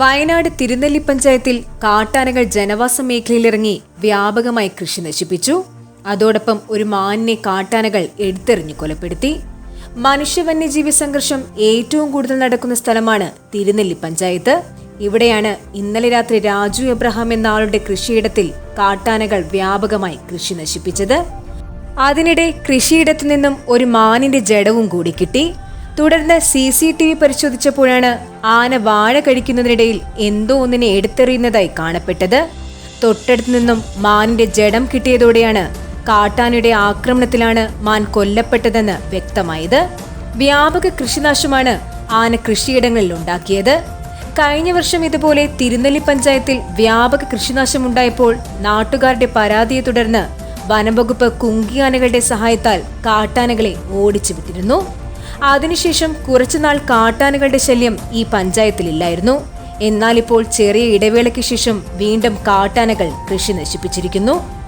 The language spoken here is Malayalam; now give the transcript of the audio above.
വയനാട് തിരുനെല്ലി പഞ്ചായത്തിൽ കാട്ടാനകൾ ജനവാസ മേഖലയിലിറങ്ങി വ്യാപകമായി കൃഷി നശിപ്പിച്ചു. അതോടൊപ്പം ഒരു മാനിനെ കാട്ടാനകൾ എടുത്തെറിഞ്ഞു കൊലപ്പെടുത്തി. മനുഷ്യ വന്യജീവി സംഘർഷം ഏറ്റവും കൂടുതൽ നടക്കുന്ന സ്ഥലമാണ് തിരുനെല്ലി പഞ്ചായത്ത്. ഇവിടെയാണ് ഇന്നലെ രാത്രി രാജു എബ്രഹാം എന്ന ആളുടെ കൃഷിയിടത്തിൽ കാട്ടാനകൾ വ്യാപകമായി കൃഷി നശിപ്പിച്ചത്. അതിനിടെ കൃഷിയിടത്തു നിന്നും ഒരു മാനിന്റെ ജഡവും കൂടി കിട്ടി. തുടർന്ന് സി സി ടി വി പരിശോധിച്ചപ്പോഴാണ് ആന വാഴ കഴിക്കുന്നതിനിടയിൽ എന്തോ ഒന്നിനെ എടുത്തെറിയുന്നതായി കാണപ്പെട്ടത്. തൊട്ടടുത്തു നിന്നും മാനിന്റെ ജഡം കിട്ടിയതോടെയാണ് കാട്ടാനയുടെ ആക്രമണത്തിലാണ് മാൻ കൊല്ലപ്പെട്ടതെന്ന് വ്യക്തമായത്. വ്യാപക കൃഷിനാശമാണ് ആന കൃഷിയിടങ്ങളിൽ ഉണ്ടാക്കിയത്. കഴിഞ്ഞ വർഷം ഇതുപോലെ തിരുനെല്ലി പഞ്ചായത്തിൽ വ്യാപക കൃഷിനാശം ഉണ്ടായപ്പോൾ നാട്ടുകാരുടെ പരാതിയെ തുടർന്ന് വനംവകുപ്പ് കുങ്കിയാനകളുടെ സഹായത്താൽ കാട്ടാനകളെ ഓടിച്ചു വിട്ടിരുന്നു അതിനുശേഷം കുറച്ചുനാൾ കാട്ടാനകളുടെ ശല്യം ഈ പഞ്ചായത്തിലില്ലായിരുന്നു. എന്നാൽ ഇപ്പോൾ ചെറിയ ഇടവേളയ്ക്ക് ശേഷം വീണ്ടും കാട്ടാനകൾ കൃഷി നശിപ്പിച്ചിരിക്കുന്നു.